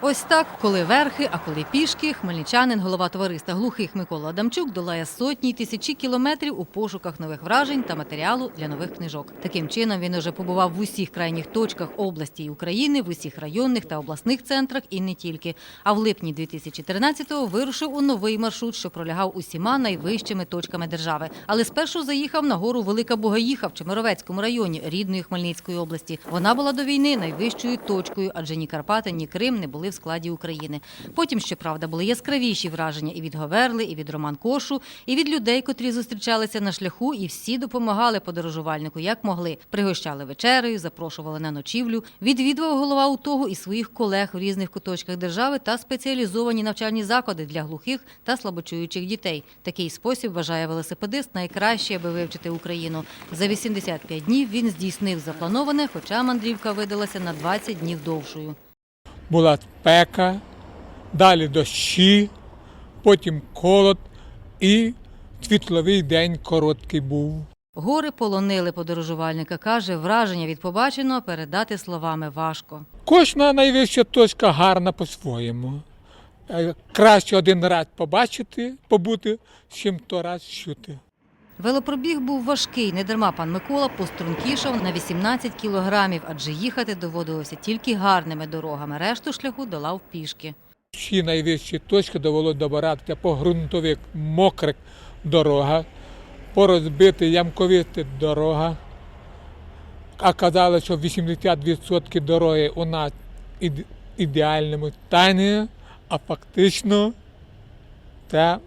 Ось так, коли верхи, а коли пішки, хмельничанин, голова товариства глухих Микола Адамчук долає сотні й тисячі кілометрів у пошуках нових вражень та матеріалу для нових книжок. Таким чином він уже побував в усіх крайніх точках області і України, в усіх районних та обласних центрах і не тільки. А в липні 2013-го вирушив у новий маршрут, що пролягав усіма найвищими точками держави. Але спершу заїхав на гору Велика Бугаїха в Чемеровецькому районі рідної Хмельницької області. Вона була до війни найвищою точкою, адже ні Карпати, ні Крим не були в складі України. Потім, щоправда, були яскравіші враження і від Говерли, і від Роман Кошу, і від людей, котрі зустрічалися на шляху, і всі допомагали подорожувальнику, як могли. Пригощали вечерею, запрошували на ночівлю. Відвідував голова УТОГу і своїх колег в різних куточках держави та спеціалізовані навчальні заклади для глухих та слабочуючих дітей. Такий спосіб вважає велосипедист найкраще, аби вивчити Україну. За 85 днів він здійснив заплановане, хоча мандрівка видалася на 20 днів довшою. Була спека, далі дощі, потім холод і світловий день короткий був. Гори полонили подорожувальника. Каже, враження від побаченого передати словами важко. Кожна найвища точка гарна по-своєму. Е, Краще один раз побачити, побути, чим то раз чути. Велопробіг був важкий. Недарма пан Микола пострункішав на 18 кілограмів, адже їхати доводилося тільки гарними дорогами. Решту шляху долав пішки. Всі найвищі точки довелося добиратися по ґрунтових мокрих дорогах, по розбитих ямковитих дорогах. А казали, що 80% дороги у нас іде- ідеальному стані, а фактично це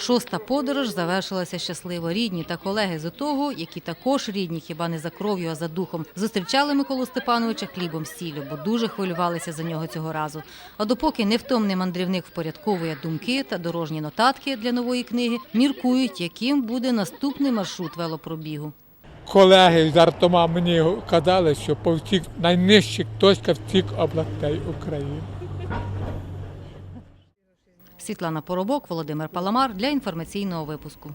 Шоста подорож завершилася щасливо. Рідні та колеги з ОТОГу, які також рідні, хіба не за кров'ю, а за духом, зустрічали Миколу Степановича хлібом з сіллю, бо дуже хвилювалися за нього цього разу. А допоки невтомний мандрівник впорядковує думки та дорожні нотатки для нової книги, міркують, яким буде наступний маршрут велопробігу. колеги з Артома мені казали, що по всіх найнижчих точках всіх областей України. Світлана Поробок, Володимир Паламар для інформаційного випуску.